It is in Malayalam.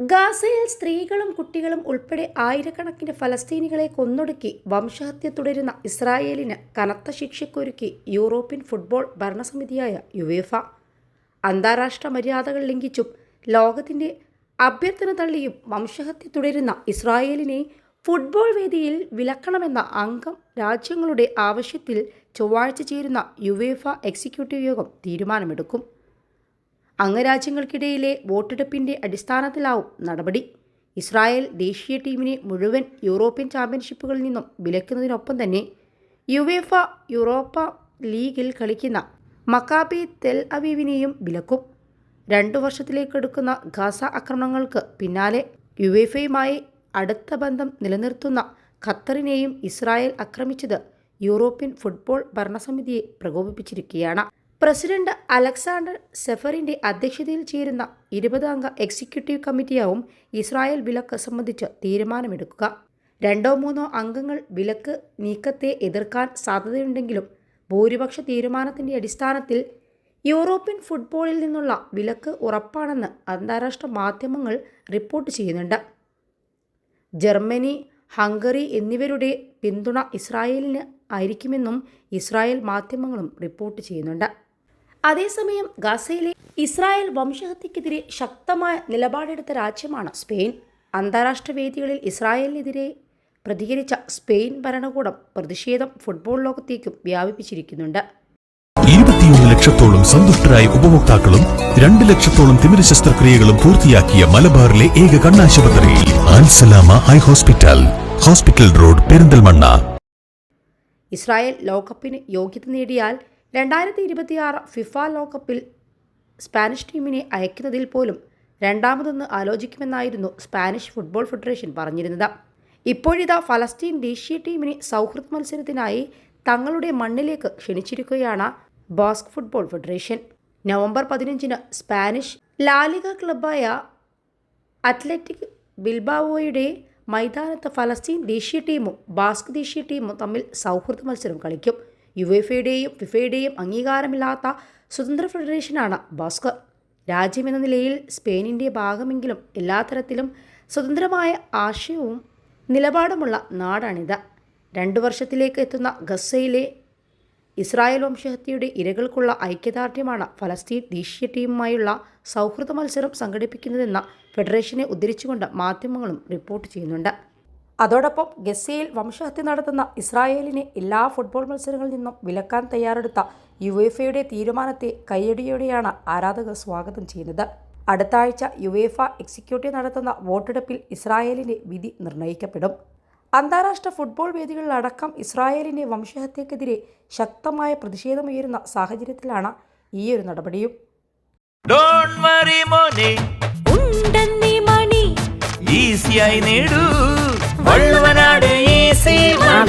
ഗാസയിൽ സ്ത്രീകളും കുട്ടികളും ഉൾപ്പെടെ ആയിരക്കണക്കിന് ഫലസ്തീനികളെ കൊന്നൊടുക്കി വംശഹത്യ തുടരുന്ന ഇസ്രായേലിന് കനത്ത ശിക്ഷയ്ക്കൊരുക്കി യൂറോപ്യൻ ഫുട്ബോൾ ഭരണസമിതിയായ യുവേഫ. അന്താരാഷ്ട്ര മര്യാദകൾ ലംഘിച്ചും ലോകത്തിന്റെ അഭ്യർത്ഥന തള്ളിയും വംശഹത്യ തുടരുന്ന ഇസ്രായേലിനെ ഫുട്ബോൾ വേദിയിൽ വിലക്കണമെന്ന അംഗം രാജ്യങ്ങളുടെ ആവശ്യത്തിൽ ചൊവ്വാഴ്ച ചേരുന്ന യുവേഫ എക്സിക്യൂട്ടീവ് യോഗം തീരുമാനമെടുക്കും. അംഗരാജ്യങ്ങൾക്കിടയിലെ വോട്ടെടുപ്പിന്റെ അടിസ്ഥാനത്തിലാവും നടപടി. ഇസ്രായേൽ ദേശീയ ടീമിനെ മുഴുവൻ യൂറോപ്യൻ ചാമ്പ്യൻഷിപ്പുകളിൽ നിന്നും വിലക്കുന്നതിനൊപ്പം തന്നെ യുവേഫ യൂറോപ്പ ലീഗിൽ കളിക്കുന്ന മക്കാബി തെൽ അവീവിനെയും വിലക്കും. രണ്ടു വർഷത്തിലേക്കെടുക്കുന്ന ഗാസ ആക്രമണങ്ങൾക്ക് പിന്നാലെ യുവേഫയുമായി അടുത്ത ബന്ധം നിലനിർത്തുന്ന ഖത്തറിനെയും ഇസ്രായേൽ ആക്രമിച്ചത് യൂറോപ്യൻ ഫുട്ബോൾ ഭരണസമിതിയെ പ്രകോപിപ്പിച്ചിരിക്കുകയാണ്. പ്രസിഡന്റ് അലക്സാണ്ടർ സെഫറിന്റെ അധ്യക്ഷതയിൽ ചേരുന്ന ഇരുപതംഗ എക്സിക്യൂട്ടീവ് കമ്മിറ്റിയാവും ഇസ്രായേൽ വിലക്ക് സംബന്ധിച്ച് തീരുമാനമെടുക്കുക. രണ്ടോ മൂന്നോ അംഗങ്ങൾ വിലക്ക് നീക്കത്തെ എതിർക്കാൻ സാധ്യതയുണ്ടെങ്കിലും ഭൂരിപക്ഷ തീരുമാനത്തിന്റെ അടിസ്ഥാനത്തിൽ യൂറോപ്യൻ ഫുട്ബോളിൽ നിന്നുള്ള വിലക്ക് ഉറപ്പാണെന്ന് അന്താരാഷ്ട്ര മാധ്യമങ്ങൾ റിപ്പോർട്ട് ചെയ്യുന്നുണ്ട്. ജർമ്മനി ഹംഗറി എന്നിവരുടെ പിന്തുണ ഇസ്രായേലിന് ആയിരിക്കുമെന്നും ഇസ്രായേൽ മാധ്യമങ്ങളും റിപ്പോർട്ട് ചെയ്യുന്നുണ്ട്. അതേസമയം ഗാസയിലെ ഇസ്രായേൽ വംശഹത്യക്കെതിരെ ശക്തമായ നിലപാടെടുത്ത രാജ്യമാണ് സ്പെയിൻ. അന്താരാഷ്ട്ര വേദികളിൽ ഇസ്രായേലിനെതിരെ പ്രതികരിച്ച സ്പെയിൻ ഭരണകൂടം പ്രതിഷേധം ഫുട്ബോൾ ലോകത്തേക്കും വ്യാപിപ്പിച്ചിരിക്കുന്നുണ്ട്. ഇരുപത്തിയൊന്ന് ലക്ഷത്തോളം സന്തുഷ്ടരായ ഉപഭോക്താക്കളും രണ്ട് ലക്ഷത്തോളം തിമിര ശസ്ത്രക്രിയകളും പൂർത്തിയാക്കിയ മലബാറിലെ ഏക കണ്ണാശുപത്രിയിൽ ആൻസലാമ eye hospital hospital road Perinthalmanna. Israel ലോകകപ്പിന് യോഗ്യത നേടിയാൽ രണ്ടായിരത്തി ഇരുപത്തിയാറ് ഫിഫ ലോകകപ്പിൽ സ്പാനിഷ് ടീമിനെ അയക്കുന്നതിൽ പോലും രണ്ടാമതൊന്ന് ആലോചിക്കുമെന്നായിരുന്നു സ്പാനിഷ് ഫുട്ബോൾ ഫെഡറേഷൻ പറഞ്ഞിരുന്നത്. ഇപ്പോഴിതാ ഫലസ്തീൻ ദേശീയ ടീമിനെ സൗഹൃദ മത്സരത്തിനായി തങ്ങളുടെ മണ്ണിലേക്ക് ക്ഷണിച്ചിരിക്കുകയാണ് ബാസ്ക് ഫുട്ബോൾ ഫെഡറേഷൻ. നവംബർ പതിനഞ്ചിന് സ്പാനിഷ് ലാലിക ക്ലബായ അത്ലറ്റിക് ബിൽബാവോയുടെ മൈതാനത്ത് ഫലസ്തീൻ ദേശീയ ടീമും ബാസ്ക് ദേശീയ ടീമും തമ്മിൽ സൗഹൃദ മത്സരം കളിക്കും. യുവേഫയുടെയും ഫിഫയുടെയും അംഗീകാരമില്ലാത്ത സ്വതന്ത്ര ഫെഡറേഷനാണ് ബാസ്കർ രാജ്യമെന്ന നിലയിൽ സ്പെയിനിന്റെ ഭാഗമെങ്കിലും എല്ലാ തരത്തിലും സ്വതന്ത്രമായ ആശയവും നിലപാടുമുള്ള നാടാണിത്. രണ്ടു വർഷത്തിലേക്ക് എത്തുന്ന ഗസയിലെ ഇസ്രായേൽ വംശഹത്യയുടെ ഇരകൾക്കുള്ള ഐക്യദാർഢ്യമാണ് ഫലസ്തീൻ ദേശീയ ടീമുമായുള്ള സൗഹൃദ മത്സരം സംഘടിപ്പിക്കുന്നതെന്ന ഫെഡറേഷനെ ഉദ്ധരിച്ചുകൊണ്ട് മാധ്യമങ്ങളും റിപ്പോർട്ട് ചെയ്യുന്നുണ്ട്. അതോടൊപ്പം ഗസയിൽ വംശഹത്യ നടത്തുന്ന ഇസ്രായേലിനെ എല്ലാ ഫുട്ബോൾ മത്സരങ്ങളിൽ നിന്നും വിലക്കാൻ തയ്യാറെടുത്ത യു എഫ് എയുടെ തീരുമാനത്തെ കയ്യടിയോടെയാണ് ആരാധകർ സ്വാഗതം ചെയ്യുന്നത്. അടുത്ത ആഴ്ച യുവേഫ എക്സിക്യൂട്ടീവ് നടത്തുന്ന വോട്ടെടുപ്പിൽ ഇസ്രായേലിന്റെ വിധി നിർണയിക്കപ്പെടും അന്താരാഷ്ട്ര ഫുട്ബോൾ വേദികളിലടക്കം ഇസ്രായേലിന്റെ വംശഹത്യക്കെതിരെ ശക്തമായ പ്രതിഷേധമുയരുന്ന സാഹചര്യത്തിലാണ് ഈ ഒരു നടപടിയും. ഡോണ്ട് വറി മോനെ. ഉണ്ടെന്നീ മണി. ഈസിയായി നേടൂ.